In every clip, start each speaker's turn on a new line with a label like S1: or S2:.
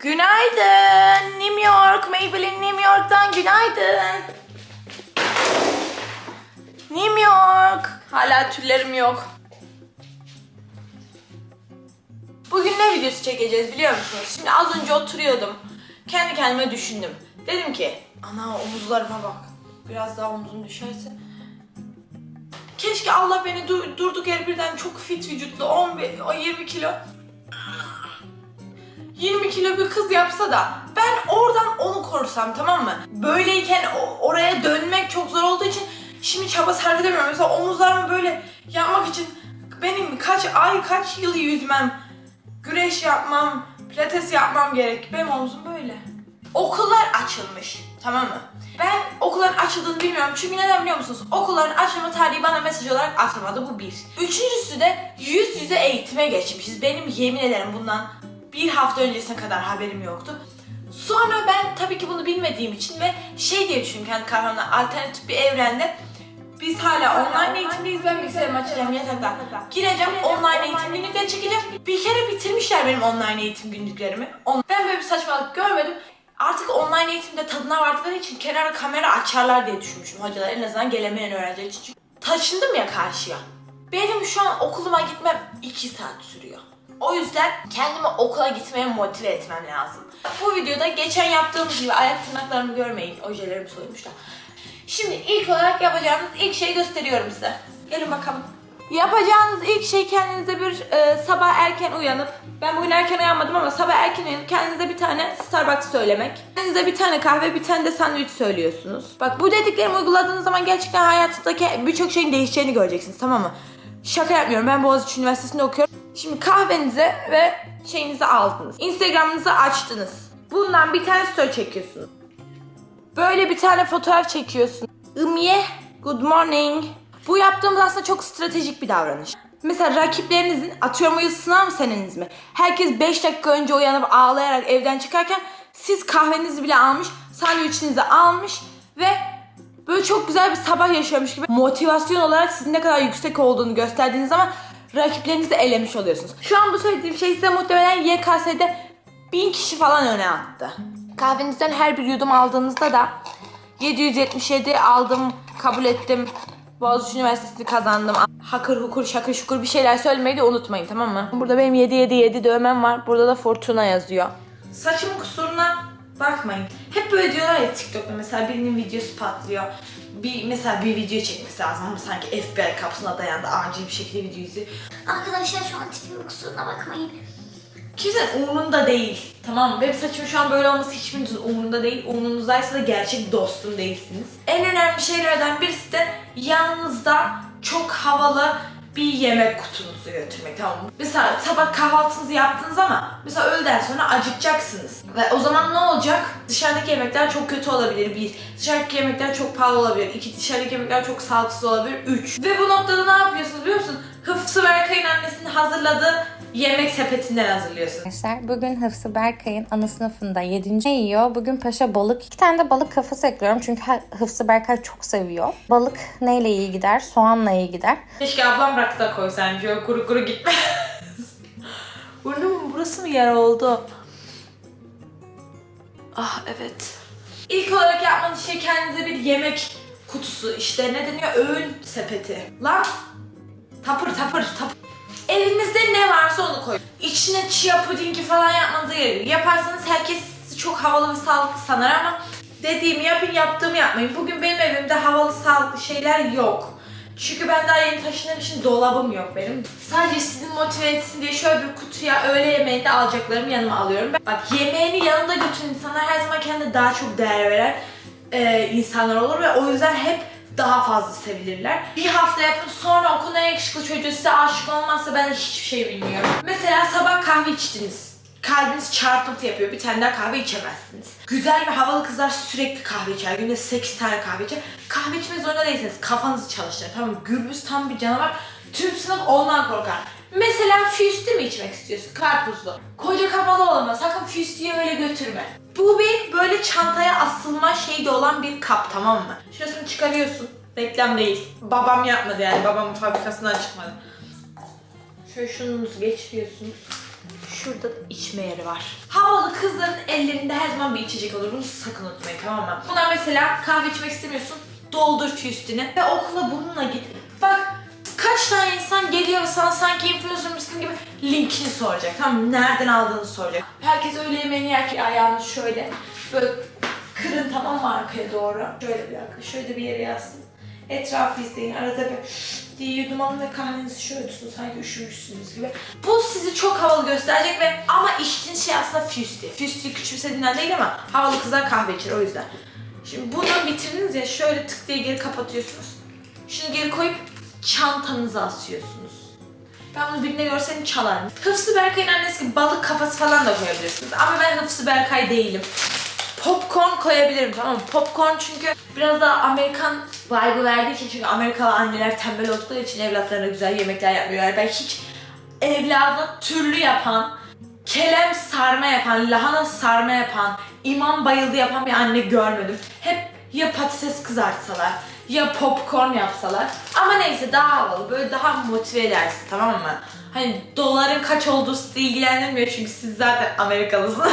S1: Günaydın. New York. Maybelline New York'tan günaydın. New York. Hala tüllerim yok. Bugün ne videosu çekeceğiz biliyor musunuz? Şimdi az önce oturuyordum. Kendi kendime düşündüm. Dedim ki, ana omuzlarıma bak. Biraz daha omzum düşerse. Keşke Allah beni du- durduk yere birden çok fit vücutlu 15, o 20 kilo 20 kilo bir kız yapsa da ben oradan onu korusam tamam mı? Böyleyken oraya dönmek çok zor olduğu için şimdi çaba sarf edemiyorum. Mesela omuzlarımı böyle yapmak için benim kaç ay kaç yıl yüzmem, güreş yapmam, pilates yapmam gerek. Benim omzum böyle. Okullar açılmış tamam mı? Ben okulların açıldığını bilmiyorum çünkü neden biliyor musunuz? Okulların açılma tarihi bana mesaj olarak atılmadı bu bir. Üçüncüsü de yüz yüze eğitime geçmişiz. Benim yemin ederim bundan bir hafta öncesine kadar haberim yoktu. Sonra ben tabii ki bunu bilmediğim için ve şey diye düşündüm kendi kafamda alternatif bir evrende biz hala online eğitimdeyiz. Ben bilgisayarımı açacağım yatakta. Gireceğim online eğitim günlükleri çekeceğim. Bir kere bitirmişler benim online eğitim günlüklerimi. Ben böyle bir saçmalık görmedim. Artık online eğitimde tadına vardıkları için kenara kamera açarlar diye düşünmüşüm hocalar en azından gelemeyen öğrenciler için. Çünkü taşındım ya karşıya. Benim şu an okuluma gitmem 2 saat sürüyor. O yüzden kendimi okula gitmeye motive etmem lazım. Bu videoda geçen yaptığımız gibi ayak tırnaklarımı görmeyin. Ojelerimi soymuşlar. Şimdi ilk olarak yapacağınız ilk şeyi gösteriyorum size. Gelin bakalım. Yapacağınız ilk şey kendinize bir e, sabah erken uyanıp ben bugün erken uyanmadım ama sabah erken uyanıp kendinize bir tane Starbucks söylemek. Kendinize bir tane kahve bir tane de sandviç söylüyorsunuz. Bak bu dediklerimi uyguladığınız zaman gerçekten hayatınızdaki birçok şeyin değişeceğini göreceksiniz tamam mı? Şaka yapmıyorum ben Boğaziçi Üniversitesi'nde okuyorum. Şimdi kahvenizi ve şeyinizi aldınız. Instagram'ınızı açtınız. Bundan bir tane story çekiyorsunuz. Böyle bir tane fotoğraf çekiyorsun. Ümye, good morning. Bu yaptığımız aslında çok stratejik bir davranış. Mesela rakiplerinizin atıyorum bu yıl sınav seneniz mi? Herkes 5 dakika önce uyanıp ağlayarak evden çıkarken siz kahvenizi bile almış, sandviçinizi almış ve böyle çok güzel bir sabah yaşıyormuş gibi motivasyon olarak sizin ne kadar yüksek olduğunu gösterdiğiniz zaman rakiplerinizi elemiş oluyorsunuz. Şu an bu söylediğim şey size muhtemelen YKS'de bin kişi falan öne attı. Kahvenizden her bir yudum aldığınızda da 777 aldım, kabul ettim. Boğaziçi Üniversitesi'ni kazandım. Hakır hukur şakır şukur bir şeyler söylemeyi de unutmayın tamam mı? Burada benim 777 dövmem var. Burada da Fortuna yazıyor. Saçımın kusuruna bakmayın. Hep böyle diyorlar ya TikTok'ta mesela birinin videosu patlıyor. Bir mesela bir video çekmesi lazım ama sanki FBI kapısına dayandı acil bir şekilde video izliyor.
S2: Arkadaşlar şu an tipimin kusuruna bakmayın.
S1: Kimsenin umurunda değil. Tamam mı? Benim saçım şu an böyle olması hiçbirinizin umurunda değil. Umurunuzdaysa da gerçek dostum değilsiniz. En önemli şeylerden birisi de yanınızda çok havalı bir yemek kutunuzu götürmek tamam mı? Mesela sabah kahvaltınızı yaptınız ama mesela öğleden sonra acıkacaksınız. Ve o zaman ne olacak? Dışarıdaki yemekler çok kötü olabilir. Bir, dışarıdaki yemekler çok pahalı olabilir. İki, dışarıdaki yemekler çok sağlıksız olabilir. Üç. Ve bu noktada ne yapıyorsunuz biliyor musun? Hıfzı Berkay'ın annesinin hazırladığı yemek sepetinden hazırlıyorsun.
S3: Arkadaşlar bugün Hıfzı Berkay'ın ana sınıfında 7. yiyor. Bugün paşa balık. İki tane de balık kafası ekliyorum çünkü Hıfzı Berkay çok seviyor. Balık neyle iyi gider? Soğanla iyi gider.
S1: Keşke ablam bıraktı da koysaymış. Öyle kuru kuru gitmez. Burnumun burası mı yer oldu? Ah evet. İlk olarak yapmanız şey kendinize bir yemek kutusu işte ne deniyor öğün sepeti. Lan tapır tapır tapır. Elinizde ne varsa onu koyun. İçine chia pudingi falan yapmanıza gerek yok. Yaparsanız herkes çok havalı ve sağlıklı sanar ama dediğimi yapın yaptığımı yapmayın. Bugün benim evimde havalı sağlıklı şeyler yok. Çünkü ben daha yeni taşındığım için dolabım yok benim. Sadece sizin motive etsin diye şöyle bir kutuya öğle yemeğinde alacaklarımı yanıma alıyorum. Bak yemeğini yanında götüren insanlar her zaman kendine daha çok değer veren e, insanlar olur ve o yüzden hep daha fazla sevilirler. Bir hafta yapın sonra okulun yakışıklı çocuğu size aşık olmazsa ben hiçbir şey bilmiyorum. Mesela sabah kahve içtiniz. Kalbiniz çarpıntı yapıyor. Bir tane daha kahve içemezsiniz. Güzel ve havalı kızlar sürekli kahve içer. Günde 8 tane kahve içer. Kahve içmek zorunda değilsiniz. Kafanızı çalıştırın. Tamam mı? Gürbüz tam bir canavar. Tüm sınıf ondan korkar. Mesela füstü mü içmek istiyorsun? Karpuzlu. Koca kafalı olma. Sakın füstüyü öyle götürme. Bu bir böyle çantaya asılma şeyi de olan bir kap tamam mı? Şurasını çıkarıyorsun. Reklam değil. Babam yapmadı yani. Babamın fabrikasından çıkmadı. Şöyle şununuzu geçiriyorsunuz. Şurada da içme yeri var. Havalı kızların ellerinde her zaman bir içecek olur. Bunu sakın unutmayın tamam mı? Buna mesela kahve içmek istemiyorsun. Doldur füstünü ve okula bununla git. Bak kaç tane insan geliyor sana sanki influencermışsın gibi linkini soracak. Tamam? Nereden aldığını soracak. Herkes öğle yemeğini yerken ayağını şöyle böyle kırın tamam mı arkaya doğru. Şöyle bir dakika şöyle bir yere yazsın. Etrafı izleyin. Arada bir diye yudum alın ve kahvenizi şöyle tutun sanki üşümüşsünüz gibi. Bu sizi çok havalı gösterecek ve ama içtiğiniz şey aslında füsti. Füsti küçümsediğinden değil ama havalı kızlar kahve içer o yüzden. Şimdi bunu bitirdiniz ya şöyle tık diye geri kapatıyorsunuz. Şunu geri koyup çantanıza asıyorsunuz. Ben bunu birine görsem çalarım. Hıfzı Berkay'ın annesi gibi balık kafası falan da koyabilirsiniz. Ama ben Hıfzı Berkay değilim. Popcorn koyabilirim tamam mı? Popcorn çünkü biraz daha Amerikan vibe'ı verdiği için çünkü Amerikalı anneler tembel oldukları için evlatlarına güzel yemekler yapmıyorlar. Ben hiç evladına türlü yapan, kelem sarma yapan, lahana sarma yapan, imam bayıldı yapan bir anne görmedim. Hep ya patates kızartsalar ya popcorn yapsalar. Ama neyse daha havalı, böyle daha motive edersin tamam mı? Hani doların kaç olduğu sizi ilgilendirmiyor çünkü siz zaten Amerikalısınız.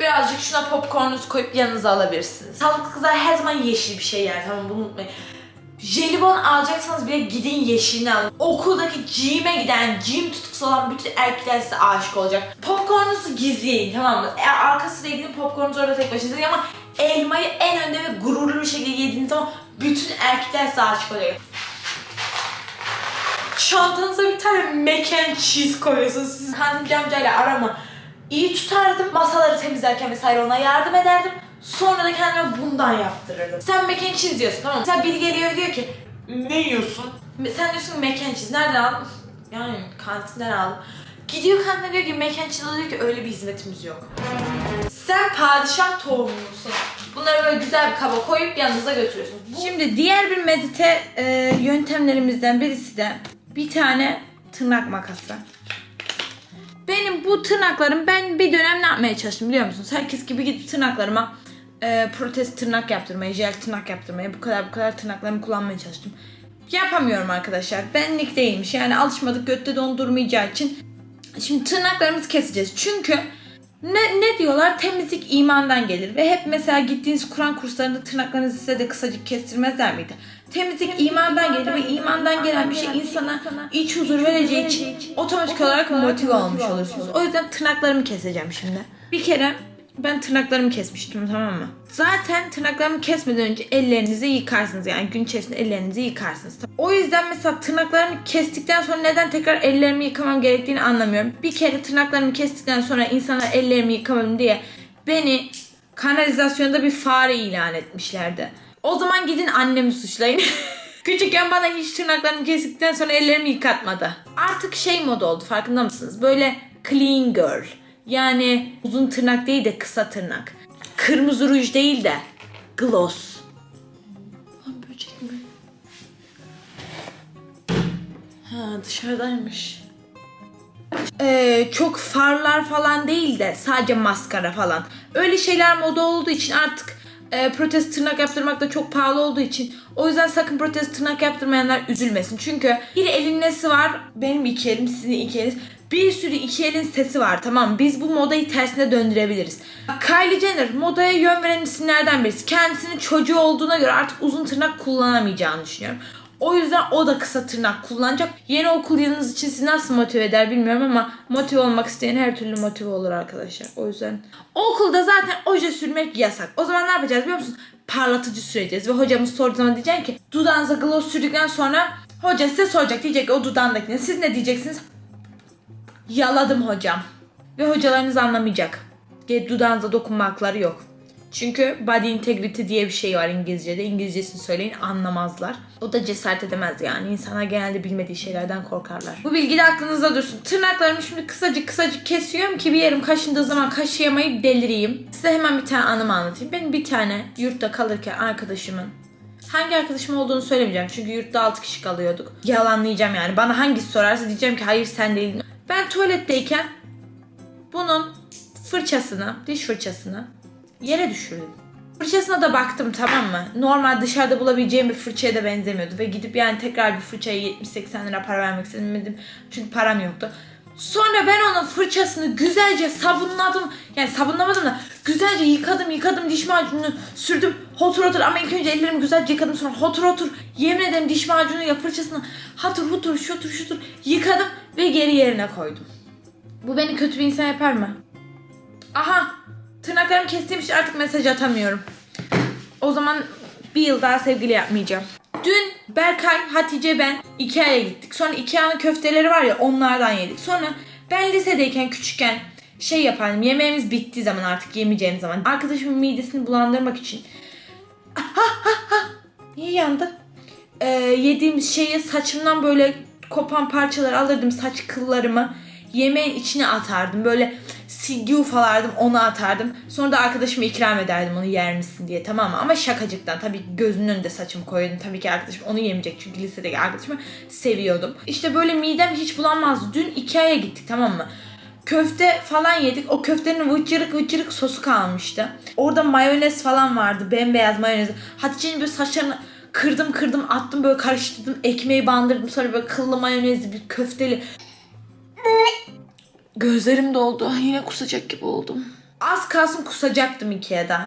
S1: Birazcık şuna popcornunuzu koyup yanınıza alabilirsiniz. Sağlıklı kızlar her zaman yeşil bir şey yer tamam bunu unutmayın. Jelibon alacaksanız bile gidin yeşilini alın. Okuldaki gym'e giden, gym tutkusu olan bütün erkekler size aşık olacak. Popcornunuzu gizleyin tamam mı? Eğer arkasıyla gidin popcornunuzu orada tek başınıza ama elmayı en önde ve gururlu bir şekilde yediğiniz zaman bütün erkekler size aşık. Çantanıza bir tane mac and cheese koyuyorsunuz. Siz kantinci amcayla arama. İyi tutardım. Masaları temizlerken vesaire ona yardım ederdim. Sonra da kendime bundan yaptırırdım. Sen mac and cheese diyorsun tamam mı? Mesela biri geliyor diyor ki ne yiyorsun? Sen diyorsun mac and cheese. Nereden aldın? Yani kantinden aldım. Gidiyor kantine diyor ki mac and cheese diyor ki öyle bir hizmetimiz yok. Sen padişah tohumlusun. Bunları böyle güzel bir kaba koyup yanınıza götürüyorsunuz. Şimdi diğer bir medite e, yöntemlerimizden birisi de bir tane tırnak makası. Benim bu tırnaklarım ben bir dönem ne yapmaya çalıştım biliyor musunuz? Herkes gibi gidip tırnaklarıma e, protez tırnak yaptırmaya, jel tırnak yaptırmaya bu kadar bu kadar tırnaklarımı kullanmaya çalıştım. Yapamıyorum arkadaşlar. Benlik değilmiş. Yani alışmadık götte dondurmayacağı için. Şimdi tırnaklarımızı keseceğiz. Çünkü ne, ne diyorlar? Temizlik imandan gelir. Ve hep mesela gittiğiniz Kur'an kurslarında tırnaklarınızı size de kısacık kestirmezler miydi? Temizlik imandan gelir ve imandan gelen bir şey insana iç huzur vereceği için otomatik olarak motive olmuş olursunuz. O yüzden tırnaklarımı keseceğim şimdi. Bir kere ben tırnaklarımı kesmiştim tamam mı? Zaten tırnaklarımı kesmeden önce ellerinizi yıkarsınız. Yani gün içerisinde ellerinizi yıkarsınız. O yüzden mesela tırnaklarımı kestikten sonra neden tekrar ellerimi yıkamam gerektiğini anlamıyorum. Bir kere tırnaklarımı kestikten sonra insanlar ellerimi yıkamadım diye beni kanalizasyonda bir fare ilan etmişlerdi. O zaman gidin annemi suçlayın. Küçükken bana hiç tırnaklarımı kestikten sonra ellerimi yıkatmadı. Artık şey moda oldu farkında mısınız? Böyle clean girl. Yani uzun tırnak değil de kısa tırnak. Kırmızı ruj değil de gloss. Lan böcek mi? Ha dışarıdaymış. Ee, çok farlar falan değil de sadece maskara falan. Öyle şeyler moda olduğu için artık e, protez tırnak yaptırmak da çok pahalı olduğu için o yüzden sakın protez tırnak yaptırmayanlar üzülmesin. Çünkü bir elin nesi var? Benim iki elim, sizin iki eliniz. Bir sürü iki elin sesi var tamam? Biz bu modayı tersine döndürebiliriz. Kylie Jenner modaya yön veren isimlerden birisi. Kendisinin çocuğu olduğuna göre artık uzun tırnak kullanamayacağını düşünüyorum. O yüzden o da kısa tırnak kullanacak. Yeni okul yılınız için sizi nasıl motive eder bilmiyorum ama motive olmak isteyen her türlü motive olur arkadaşlar. O yüzden okulda zaten oje sürmek yasak. O zaman ne yapacağız biliyor musunuz? Parlatıcı süreceğiz ve hocamız sorduğu zaman diyecek ki dudağınıza gloss sürdükten sonra hoca size soracak diyecek ki o dudağındakine siz ne diyeceksiniz? Yaladım hocam. Ve hocalarınız anlamayacak. Dudağınıza dokunma hakları yok. Çünkü body integrity diye bir şey var İngilizce'de. İngilizcesini söyleyin anlamazlar. O da cesaret edemez yani. İnsanlar genelde bilmediği şeylerden korkarlar. Bu bilgi de aklınızda dursun. Tırnaklarımı şimdi kısacık kısacık kesiyorum ki bir yerim kaşındığı zaman kaşıyamayıp delireyim. Size hemen bir tane anımı anlatayım. Benim bir tane yurtta kalırken arkadaşımın Hangi arkadaşım olduğunu söylemeyeceğim çünkü yurtta 6 kişi kalıyorduk. Yalanlayacağım yani. Bana hangisi sorarsa diyeceğim ki hayır sen değildin. Ben tuvaletteyken bunun fırçasını, diş fırçasını yere düşürdüm. Fırçasına da baktım tamam mı? Normal dışarıda bulabileceğim bir fırçaya da benzemiyordu. Ve gidip yani tekrar bir fırçaya 70-80 lira para vermek istemedim. Çünkü param yoktu. Sonra ben onun fırçasını güzelce sabunladım. Yani sabunlamadım da güzelce yıkadım yıkadım diş macununu sürdüm. Hotur hotur ama ilk önce ellerimi güzelce yıkadım sonra hotur hotur. Yemin ederim diş macunu ya fırçasını hatır hutur şutur şutur yıkadım ve geri yerine koydum. Bu beni kötü bir insan yapar mı? Aha tırnaklarımı kestiğim için artık mesaj atamıyorum. O zaman bir yıl daha sevgili yapmayacağım. Dün Berkay, Hatice ben Ikea'ya gittik. Sonra Ikea'nın köfteleri var ya onlardan yedik. Sonra ben lisedeyken küçükken şey yapardım. Yemeğimiz bittiği zaman artık yemeyeceğim zaman. Arkadaşımın midesini bulandırmak için. Niye yandı? Ee, yediğimiz şeyi saçımdan böyle kopan parçaları alırdım saç kıllarımı yemeğin içine atardım böyle silgi ufalardım onu atardım sonra da arkadaşıma ikram ederdim onu yer misin diye tamam mı ama şakacıktan tabii gözünün önünde saçımı koyuyordum tabii ki arkadaşım onu yemeyecek çünkü lisedeki arkadaşımı seviyordum işte böyle midem hiç bulanmazdı dün Ikea'ya gittik tamam mı köfte falan yedik. O köftenin vıcırık vıcırık sosu kalmıştı. Orada mayonez falan vardı. Bembeyaz mayonez. Hatice'nin böyle saçlarını kırdım kırdım attım böyle karıştırdım. Ekmeği bandırdım. Sonra böyle kıllı mayonezli bir köfteli. Gözlerim doldu. Yine kusacak gibi oldum. Az kalsın kusacaktım Ikea'da.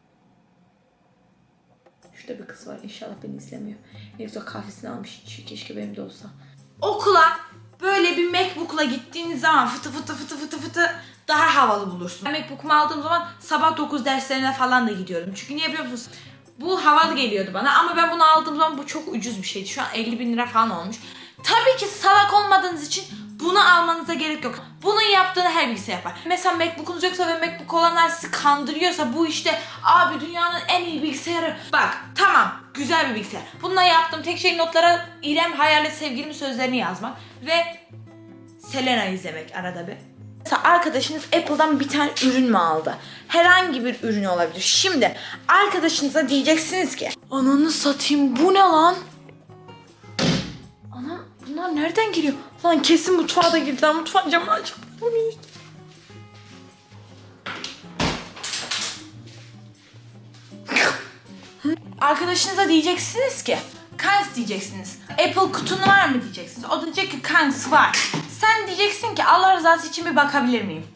S1: Şurada bir kız var. İnşallah beni izlemiyor. Ne güzel kahvesini almış. Keşke benim de olsa. Okula böyle bir Macbook'la gittiğiniz zaman fıtı fıtı fıtı fıtı fıtı daha havalı bulursun. Ben Macbook'umu aldığım zaman sabah 9 derslerine falan da gidiyorum. Çünkü niye biliyor musunuz? Bu havalı geliyordu bana ama ben bunu aldığım zaman bu çok ucuz bir şeydi. Şu an 50 bin lira falan olmuş. Tabii ki salak olmadığınız için bunu almanıza gerek yok. Bunun yaptığını her bilgisayar yapar. Mesela Macbook'unuz yoksa ve Macbook olanlar sizi kandırıyorsa bu işte abi dünyanın en iyi bilgisayarı. Bak tamam güzel bir bilgisayar. Bununla yaptığım tek şey notlara İrem Hayalet Sevgilimin sözlerini yazmak ve Selena izlemek arada bir. Mesela arkadaşınız Apple'dan bir tane ürün mü aldı? Herhangi bir ürün olabilir. Şimdi arkadaşınıza diyeceksiniz ki Ananı satayım bu ne lan? Anam bunlar nereden giriyor? Lan kesin mutfağa da girdiler. Mutfağın camını açıp. Bu ne işte? Arkadaşınıza diyeceksiniz ki Kanks diyeceksiniz. Apple kutun var mı diyeceksiniz. O da diyecek ki Kanks var. Sen diyeceksin ki Allah rızası için bir bakabilir miyim?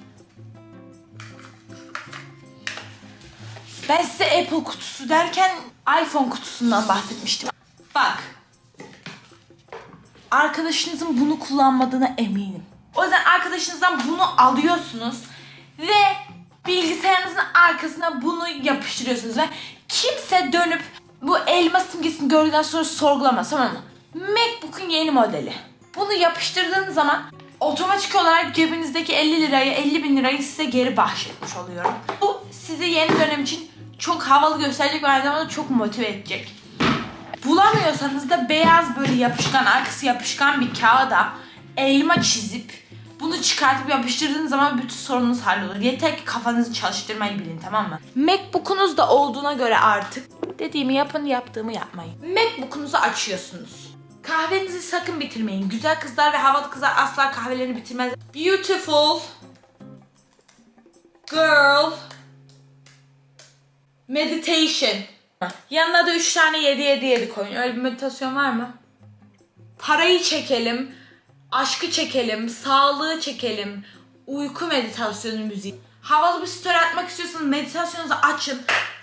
S1: Ben size Apple kutusu derken iPhone kutusundan bahsetmiştim. Bak. Arkadaşınızın bunu kullanmadığına eminim. O yüzden arkadaşınızdan bunu alıyorsunuz ve bilgisayarınızın arkasına bunu yapıştırıyorsunuz ve kimse dönüp bu elma simgesini gördükten sonra sorgulamaz tamam mı? Macbook'un yeni modeli. Bunu yapıştırdığınız zaman otomatik olarak cebinizdeki 50 lirayı 50 bin lirayı size geri bahşetmiş oluyorum. Bu sizi yeni dönem için çok havalı gösterecek ve aynı zamanda çok motive edecek. Bulamıyorsanız da beyaz böyle yapışkan, arkası yapışkan bir kağıda elma çizip bunu çıkartıp yapıştırdığınız zaman bütün sorununuz hallolur. Yeter ki kafanızı çalıştırmayı bilin tamam mı? Macbook'unuz da olduğuna göre artık dediğimi yapın, yaptığımı yapmayın. Macbook'unuzu açıyorsunuz. Kahvenizi sakın bitirmeyin. Güzel kızlar ve havalı kızlar asla kahvelerini bitirmez. Beautiful girl meditation. Yanına da 3 tane 7 7 7 koyun. Öyle bir meditasyon var mı? Parayı çekelim, aşkı çekelim, sağlığı çekelim, uyku meditasyonu müziği. Havalı bir story atmak istiyorsanız meditasyonunuzu açın.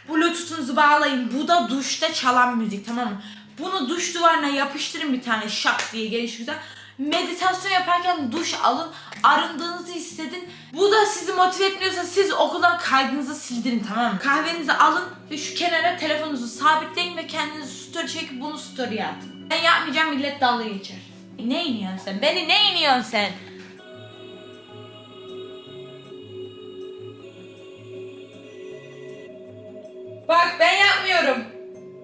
S1: Bluetooth'unuzu bağlayın. Bu da duşta çalan müzik tamam mı? Bunu duş duvarına yapıştırın bir tane şak diye geliş güzel. Meditasyon yaparken duş alın, arındığınızı hissedin. Bu da sizi motive etmiyorsa siz okuldan kaydınızı sildirin tamam mı? Kahvenizi alın ve şu kenara telefonunuzu sabitleyin ve kendinizi story çekip bunu story'e atın. Ben yapmayacağım millet dalga geçer. E ne iniyorsun sen? Beni ne iniyorsun sen? Bak ben yapmıyorum.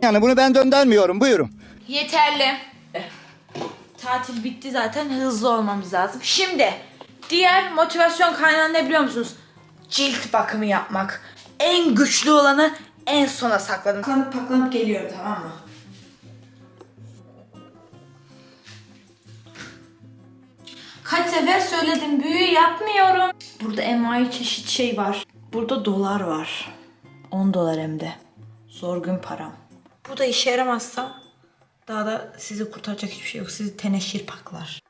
S4: Yani bunu ben döndürmüyorum. Buyurun.
S1: Yeterli. Tatil bitti zaten hızlı olmamız lazım. Şimdi diğer motivasyon kaynağı ne biliyor musunuz? Cilt bakımı yapmak. En güçlü olanı en sona sakladım. Paklanıp paklanıp geliyorum tamam mı? Kaç sefer söyledim büyü yapmıyorum. Burada envai çeşit şey var. Burada dolar var. 10 dolar hem de. Zor gün param. Bu da işe yaramazsa daha da sizi kurtaracak hiçbir şey yok. Sizi teneşir paklar.